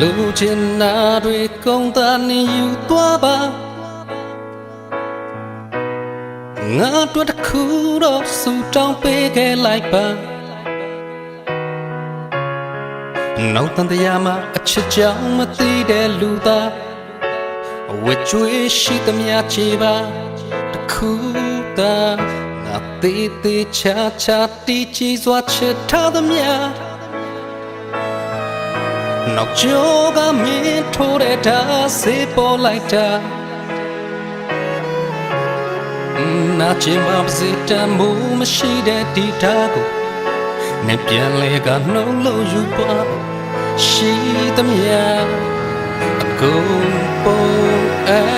လူချင်နာတွေကုန်းသားနေယူသွားပါငါတို့တစ်ခုတော့စူတောင်းပေးခဲ့လိုက်ပါနောက်တန်တရားမှာအချစ်ကြောင့်မသိတဲ့လူသားအဝတ်ကျွေးရှိသမျှချေပါတစ်ခုသာငါသေးသေးချာချာတီးကြည်စွာချစ်ထားသမျှ နောက်ကျောကမင်းထိုးတဲ့ဓာတ်စေပေါ်လိုက်တာနာချင်မပစေတမှုမရှိတဲ့ဒီဓာတ်ကိုနဲ့ပြန်လေကနှုံးလို့ယူပါရှိသမျှအကုန်ပေါ်အပ်